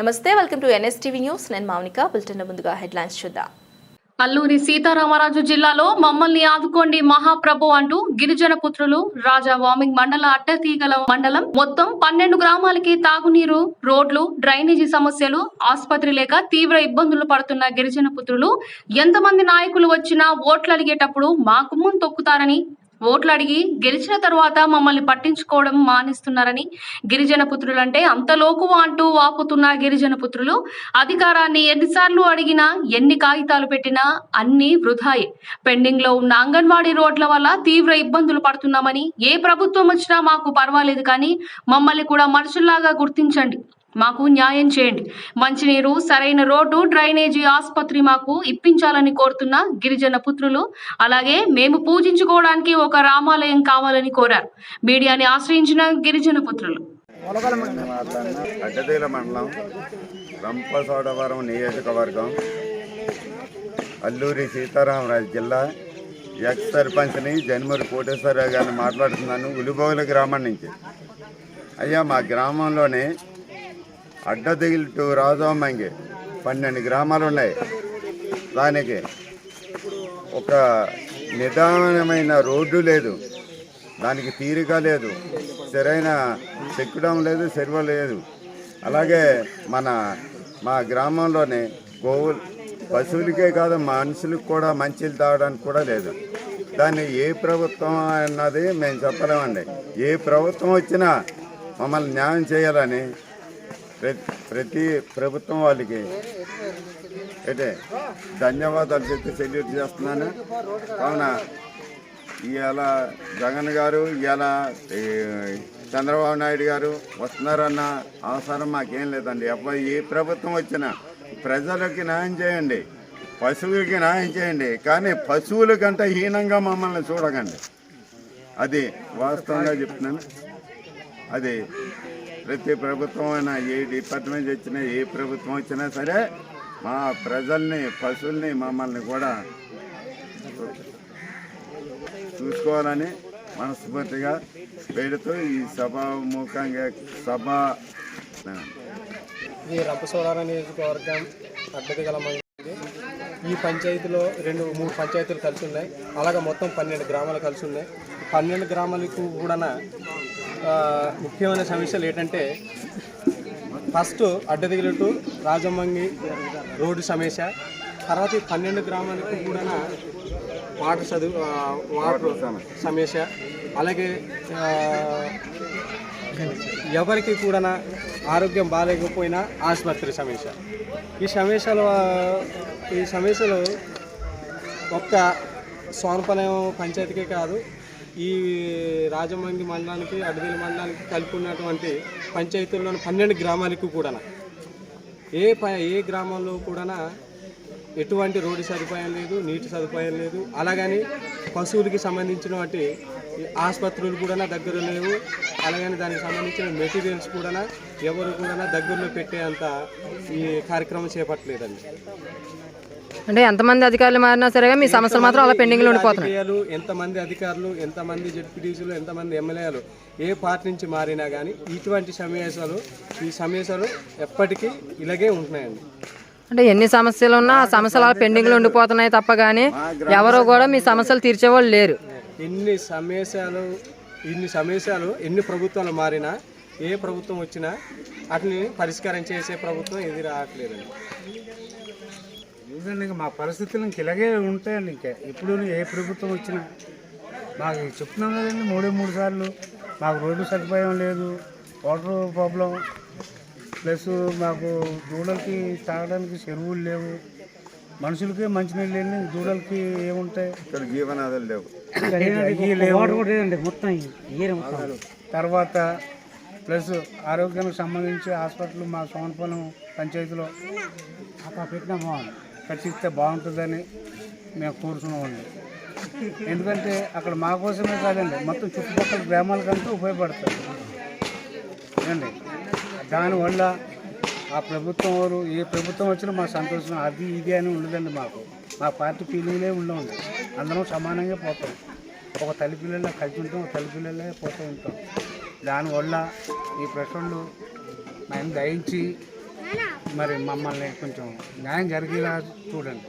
నమస్తే welcome to NSTV news. నేను Mounika bulletin ముందుగా హెడ్లైన్స్ చూద్దాం. అల్లూరి సీతారామరాజు జిల్లాలో మమ్మల్ని ఆదుకోండి మహాప్రభు అంటూ గిరిజన పుత్రులు రాజా వామింగ్ మండల అట్టతీగల మండలం మొత్తం పన్నెండు గ్రామాలకి తాగునీరు రోడ్లు డ్రైనేజీ సమస్యలు ఆసుపత్రి లేక తీవ్ర ఇబ్బందులు పడుతున్న గిరిజన పుత్రులు ఎంతమంది నాయకులు వచ్చినా ఓట్లు అడిగేటప్పుడు మా కుమ్మం తొక్కుతారని ఓట్లు అడిగి గెలిచిన తర్వాత మమ్మల్ని పట్టించుకోవడం మానేస్తున్నారని గిరిజన పుత్రులంటే అంత లోకువ అంటూ వాపుతున్న గిరిజన పుత్రులు అధికారాన్ని ఎన్నిసార్లు అడిగినా ఎన్ని కాగితాలు పెట్టినా అన్ని వృధాయే. పెండింగ్లో ఉన్న అంగన్వాడీ రోడ్ల వల్ల తీవ్ర ఇబ్బందులు పడుతున్నామని ఏ ప్రభుత్వం వచ్చినా మాకు పర్వాలేదు కానీ మమ్మల్ని కూడా మనుషుల్లాగా గుర్తించండి. మాకు న్యాయం చేయండి. మంచినీరు సరైన రోడ్డు డ్రైనేజీ ఆసుపత్రి మాకు ఇప్పించాలని కోరుతున్న గిరిజన పుత్రులు అలాగే మేము పూజించుకోవడానికి ఒక రామాలయం కావాలని కోరారు. మీడియాని ఆశ్రయించిన గిరిజన పుత్రులు. మండలం. నియోజకవర్గం అల్లూరి సీతారామరాజు జిల్లా ఎక్స్ సర్పంచ్ని జనమూరి కోటేశ్వరరావు గారిని మాట్లాడుతున్నాను ఉలిబోగుల గ్రామం నుంచి. అయ్యా మా గ్రామంలోనే అడ్డదిగిలి టు రాజోమంగి పన్నెండు గ్రామాలు ఉన్నాయి. దానికి ఒక నిదానమైన రోడ్డు లేదు. దానికి తీరిక లేదు. సరైన చెక్కడం లేదు సెలవు లేదు. అలాగే మన మా గ్రామంలోనే గోవులు పశువులకే కాదు మనుషులకు కూడా మంచిలు తాగడానికి కూడా లేదు. దాన్ని ఏ ప్రభుత్వం అన్నది మేము చెప్పలేమండి. ఏ ప్రభుత్వం వచ్చినా మమ్మల్ని న్యాయం చేయాలని ప్రతి ప్రతి ప్రభుత్వం వాళ్ళకి. అయితే ధన్యవాదాలు చెప్పి సెల్యూట్ చేస్తున్నాను. కావున ఇవాళ జగన్ గారు ఇవాళ చంద్రబాబు నాయుడు గారు వస్తున్నారన్న అవసరం మాకేం లేదండి. అబ్బాయి ఏ ప్రభుత్వం వచ్చినా ప్రజలకి న్యాయం చేయండి పశువులకి న్యాయం చేయండి కానీ పశువుల కంటే హీనంగా మమ్మల్ని చూడకండి. అది వాస్తవంగా చెప్తున్నాను. అది ప్రతి ప్రభుత్వం అయినా ఏ డిపార్ట్మెంట్ వచ్చినా ఏ ప్రభుత్వం వచ్చినా సరే మా ప్రజల్ని పశువుల్ని మమ్మల్ని కూడా చూసుకోవాలని మనస్ఫూర్తిగా పెడుతూ ఈ సభాముఖంగా సభ ఈ రంపసోడారం నియోజకవర్గం అడ్డదిగల ఈ పంచాయతీలో రెండు మూడు పంచాయతీలు కలిసి ఉన్నాయి. అలాగే మొత్తం పన్నెండు గ్రామాలు కలిసి ఉన్నాయి. పన్నెండు గ్రామాలకు కూడా ముఖ్యమైన సమస్యలు ఏంటంటే ఫస్ట్ అడ్డదిగిలి టు రాజమంగి రోడ్డు సమస్య తర్వాత ఈ పన్నెండు గ్రామాలకు కూడా వాటర్ చదువు వాటర్ సమస్య. అలాగే ఎవరికి కూడా ఆరోగ్యం బాగాలేకపోయినా ఆసుపత్రి సమస్య. ఈ సమస్యలు ఈ సమస్యలు ఒక్క సోనపాలెం పంచాయతీకే కాదు ఈ రాజమండ్రి మండలానికి అడవిల మండలానికి కలిపి ఉన్నటువంటి పంచాయతీల్లోని పన్నెండు గ్రామాలకు కూడా ఏ ప ఏ గ్రామంలో కూడా ఎటువంటి రోడ్డు సదుపాయం లేదు నీటి సదుపాయం లేదు. అలాగని పశువులకి సంబంధించినటువంటి ఆసుపత్రులు కూడా దగ్గర లేవు. అలాగని దానికి సంబంధించిన మెటీరియల్స్ కూడా ఎవరు కూడా దగ్గరలో పెట్టేంత ఈ కార్యక్రమం చేపట్టలేదండి. అంటే ఎంతమంది అధికారులు మారినా సరే మీ సమస్యలు మాత్రం అలా పెండింగ్లో ఉండిపోతున్నాయి. ఎంతమంది అధికారులు ఎంతమంది జడ్పీటీసీలు ఎంతమంది ఎమ్మెల్యేలు ఏ పార్టీ నుంచి మారినా కానీ ఇటువంటి సమస్యలు ఈ సమస్యలు ఎప్పటికీ ఇలాగే ఉంటున్నాయండి. అంటే ఎన్ని సమస్యలు ఉన్నా ఆ సమస్యలు అలా పెండింగ్లో ఉండిపోతున్నాయి తప్ప కానీ ఎవరు కూడా మీ సమస్యలు తీర్చేవాళ్ళు లేరు. ఎన్ని సమస్యలు ఇన్ని సమస్యలు ఎన్ని ప్రభుత్వాలు మారినా ఏ ప్రభుత్వం వచ్చినా వాటిని పరిష్కారం చేసే ప్రభుత్వం ఇది రావట్లేదండి. ఎందుకంటే ఇంకా మా పరిస్థితులు ఇంక ఇలాగే ఉంటాయండి ఇంకా. ఎప్పుడు ఏ ప్రభుత్వం వచ్చినా మాకు చెప్తున్నాం కదండి మూడే మూడు సార్లు. మాకు రోడ్డు సదుపాయం లేదు వాటర్ ప్రాబ్లం. ప్లస్ మాకు దూడలకి తాగడానికి చెరువులు లేవు. మనుషులకి మంచినీళ్ళు లేని దూడలకి ఏముంటాయి? ఇక్కడ జీవనాధాలు లేవు. మొత్తం. తర్వాత ప్లస్ ఆరోగ్యానికి సంబంధించి హాస్పిటల్ మా సోనపాలెం పంచాయతీలో అక్కడ పెట్టినా బాగుంది కట్టిస్తే బాగుంటుందని మేము కోరుతున్నామండి. ఎందుకంటే అక్కడ మా కోసమే కాదండి మొత్తం చుట్టుపక్కల గ్రామాలకంటూ ఉపయోగపడుతుంది. ఏండి దానివల్ల ఆ ప్రభుత్వం వారు ఏ ప్రభుత్వం వచ్చినా మా సంతోషం అది ఇది అని ఉండదండి మాకు. మా పార్టీ ఫీలింగ్లే ఉండవండి అందరం సమానంగా పోతాం. ఒక తల్లి పిల్లల్లో కలిసి ఉంటాం ఒక తల్లి పిల్లలే పోతూ ఉంటాం. దానివల్ల ఈ ప్రశ్నలు మేము దయించి మరి మమ్మల్ని కొంచెం న్యాయం జరిగేలా చూడండి.